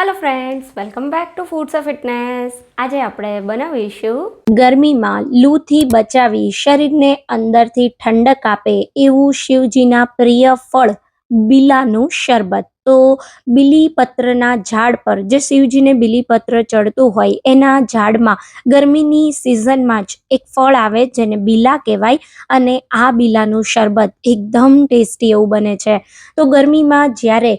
Friends welcome back to foods of fitness આજે આપણે બનાવીશું ગરમીમાં લૂથી બચાવી શરીરને અંદરથી ઠંડક આપે એવું શિવજીના પ્રિય ફળ, બીલાનું શરબત. તો બીલીપત્રના ઝાડ પર, જે શિવજીને બીલીપત્ર ચડતું હોય, એના ઝાડમાં ગરમીની સિઝનમાં જ એક ફળ આવે, જેને બીલા કહેવાય, અને આ બીલાનું શરબત એકદમ ટેસ્ટી એવું બને છે. તો ગરમીમાં જ્યારે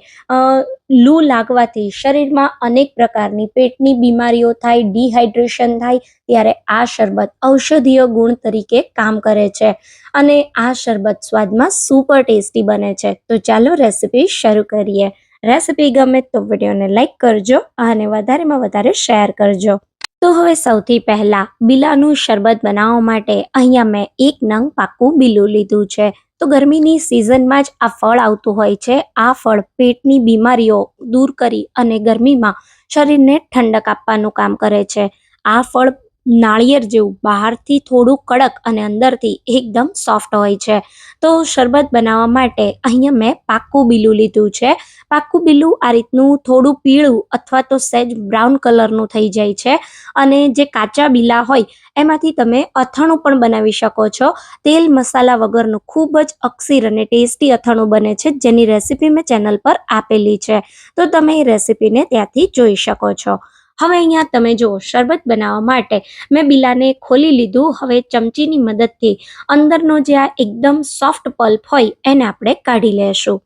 લૂ લાગવાથી શરીરમાં અનેક પ્રકારની પેટની બીમારીઓ થાય, ડિહાઇડ્રેશન થાય, ત્યારે આ શરબત ઔષધીય ગુણ તરીકે કામ કરે છે. અને આ શરબત સ્વાદમાં સુપર ટેસ્ટી બને છે. તો ચાલો રેસીપી શરૂ કરીએ. રેસીપી ગમે તો વિડીયોને લાઇક કરજો અને વધારેમાં વધારે શેર કરજો. તો હવે સૌથી પહેલાં બીલાનું શરબત બનાવવા માટે અહીંયા મેં એક નંગ પાકું બીલું લીધું છે. તો ગરમીની સિઝનમાં જ આ ફળ આવતું હોય છે. આ ફળ પેટની બીમારીઓ દૂર કરી અને ગરમીમાં શરીરને ઠંડક આપવાનું કામ કરે છે. આ ફળ નાળિયેર જેવું બહારથી થોડું કડક અને અંદરથી એકદમ સોફ્ટ હોય છે. તો શરબત બનાવવા માટે અહીંયા મેં પાક્કું બીલું લીધું છે. પાક્કું બીલું આ રીતનું થોડું પીળું અથવા તો સહેજ બ્રાઉન કલરનું થઈ જાય છે અને જે કાચા બીલા હોય એમાંથી તમે અથાણું પણ બનાવી શકો છો. તેલ મસાલા વગરનું ખૂબ જ અક્ષીર અને ટેસ્ટી અથાણું બને છે જેની રેસીપી મેં ચેનલ પર આપેલી છે. તો તમે એ રેસીપીને ત્યાંથી જોઈ શકો છો. હવે અહીંયા તમે જુઓ, શરબત બનાવવા માટે મેં બીલાને ખોલી લીધું. હવે ચમચીની મદદથી અંદરનો જે આ એકદમ સોફ્ટ પલ્પ હોય એને આપણે કાઢી લેશું.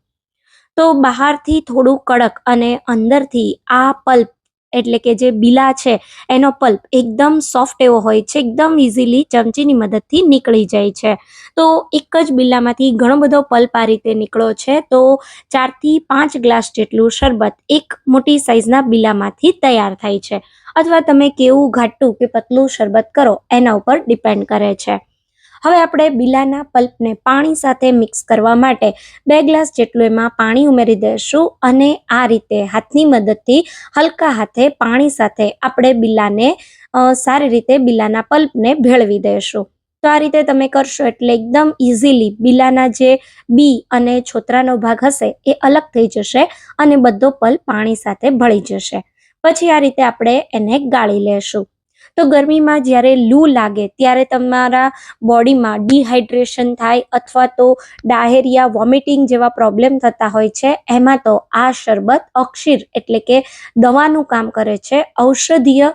તો બહારથી થોડું કડક અને અંદરથી આ પલ્પ એટલે કે જે બીલા છે, એનો પલ્પ એકદમ સોફ્ટ એવો હોય છે, એકદમ ઇઝીલી ચમચીની મદદથી નીકળી જાય છે. તો એક જ બિલ્લામાંથી ઘણો બધો પલ્પ આ રીતે નીકળ્યો છે, તો ચારથી પાંચ ગ્લાસ જેટલું શરબત એક મોટી સાઇઝના બીલામાંથી તૈયાર થાય છે. અથવા તમે કેવું ઘાટું કે પતલું શરબત કરો, એના ઉપર ડિપેન્ડ કરે છે. હવે આપણે બિલાના પલ્પને પાણી સાથે મિક્સ કરવા માટે બે ગ્લાસ જેટલું એમાં પાણી ઉમેરી દઈશું અને આ રીતે હાથની મદદથી હલકા હાથે પાણી સાથે આપણે બિલાને સારી રીતે બિલાના પલ્પને ભેળવી દઈશું. તો આ રીતે તમે કરશો એટલે એકદમ ઇઝીલી બિલાના જે બી અને છોતરાનો ભાગ હશે એ અલગ થઈ જશે અને બધો પલ્પ પાણી સાથે ભળી જશે. પછી આ રીતે આપણે એને ગાળી લેશું. તો ગરમીમાં જ્યારે લૂ લાગે, ત્યારે તમારા બોડીમાં ડિહાઇડ્રેશન થાય અથવા તો ડાહેરિયા વોમિટિંગ જેવા પ્રોબ્લેમ થતા હોય છે. એમાં તો આ શરબત અક્ષીર એટલે કે દવાનું કામ કરે છે. ઔષધીય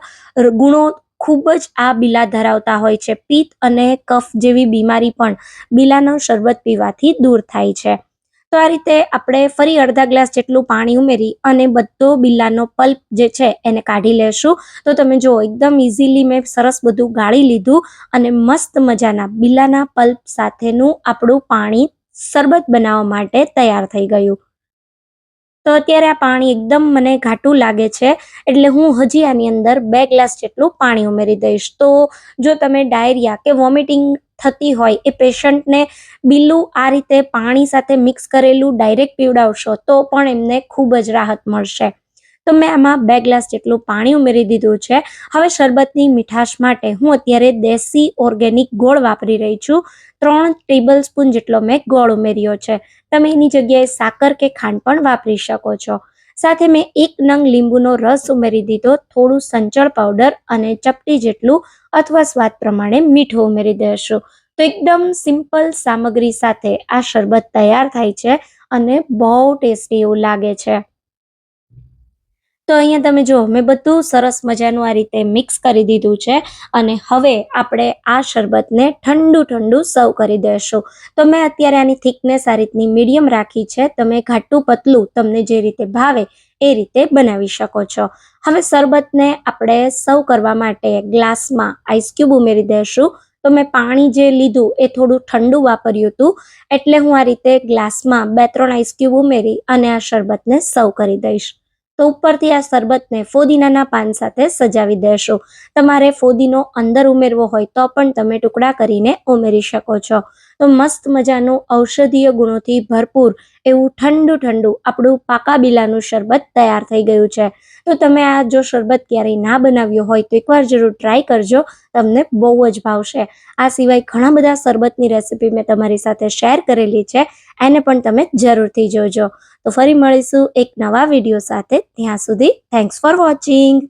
ગુણો ખૂબ જ આ બીલા ધરાવતા હોય છે. પિત્ત અને કફ જેવી બીમારી પણ બીલાનો શરબત પીવાથી દૂર થાય છે. તો આ રીતે આપણે ફરી અડધા ગ્લાસ જેટલું પાણી ઉમેરી અને બધો બિલ્લાનો પલ્પ જે છે એને કાઢી લેશું. તો તમે જુઓ, એકદમ ઇઝીલી મેં સરસ બધું ગાળી લીધું અને મસ્ત મજાના બિલ્લાના પલ્પ સાથેનું આપણું પાણી શરબત બનાવવા માટે તૈયાર થઈ ગયું. તો અત્યારે આ પાણી એકદમ મને ઘાટું લાગે છે, એટલે હું હજી આની અંદર બે ગ્લાસ જેટલું પાણી ઉમેરી દઈશ. તો જો તમે ડાયરિયા કે વોમિટિંગ થતી હોય એ પેશન્ટને બિલ્લું આ રીતે પાણી સાથે મિક્સ કરેલું ડાયરેક્ટ પીવડાવશો તો પણ એમને ખૂબ જ રાહત મળશે. તો મેં આમાં બે ગ્લાસ જેટલું પાણી ઉમેરી દીધું છે. હવે શરબતની મીઠાશ માટે હું અત્યારે દેશી ઓર્ગેનિક ગોળ વાપરી રહી છું. ત્રણ ટેબલ સ્પૂન જેટલો મેં ગોળ ઉમેર્યો છે. તમે એની જગ્યાએ સાકર કે ખાંડ પણ વાપરી શકો છો. સાથે મેં એક નંગ લીંબુનો રસ ઉમેરી દીધો. થોડું સંચળ પાવડર અને ચપટી જેટલું અથવા સ્વાદ પ્રમાણે મીઠું ઉમેરી દેશું. તો એકદમ સિમ્પલ સામગ્રી સાથે આ શરબત તૈયાર થાય છે અને બહુ ટેસ્ટી એવું લાગે છે. તો અહીંયા તમે જો મેં બધું સરસ મજાનું આ રીતે મિક્સ કરી દીધું છે અને હવે આપણે આ શરબતને ઠંડુ ઠંડુ સર્વ કરી દઈશું. તો મેં અત્યારે આની થિકનેસ આ રીતની મીડિયમ રાખી છે. તમે ઘાટું પતલું તમને જે રીતે ભાવે એ રીતે બનાવી શકો છો. હવે શરબતને આપણે સર્વ કરવા માટે ગ્લાસમાં આઈસ ક્યુબ ઉમેરી દઈશું. તો મેં પાણી જે લીધું એ થોડું ઠંડુ વાપર્યું હતું. એટલે હું આ રીતે ગ્લાસમાં બે ત્રણ આઈસ ક્યુબ ઉમેરી અને આ શરબતને સર્વ કરી દઈશ. તો ઉપરથી આ શરબતને ફોદીનાના પાન સાથે સજાવી દેશો. તમારે ફોદીનો અંદર ઉમેરવો હોય તો પણ તમે ટુકડા કરીને ઉમેરી શકો છો. તો મસ્ત મજાનું ઔષધીય ગુણોથી ભરપૂર એવું ઠંડુ ઠંડુ આપણું પાકા બીલાનું શરબત તૈયાર થઈ ગયું છે. તો તમે આ જો શરબત ક્યારેય ના બનાવ્યો હોય તો એકવાર જરૂર ટ્રાય કરજો, તમને બહુ જ ભાવશે. આ સિવાય ઘણા બધા શરબતની રેસીપી મેં તમારી સાથે શેર કરેલી છે, એને પણ તમે જરૂરથી જોજો. તો ફરી મળીશું એક નવા વીડિયો સાથે. ત્યાં સુધી થેન્ક્સ ફોર વોચિંગ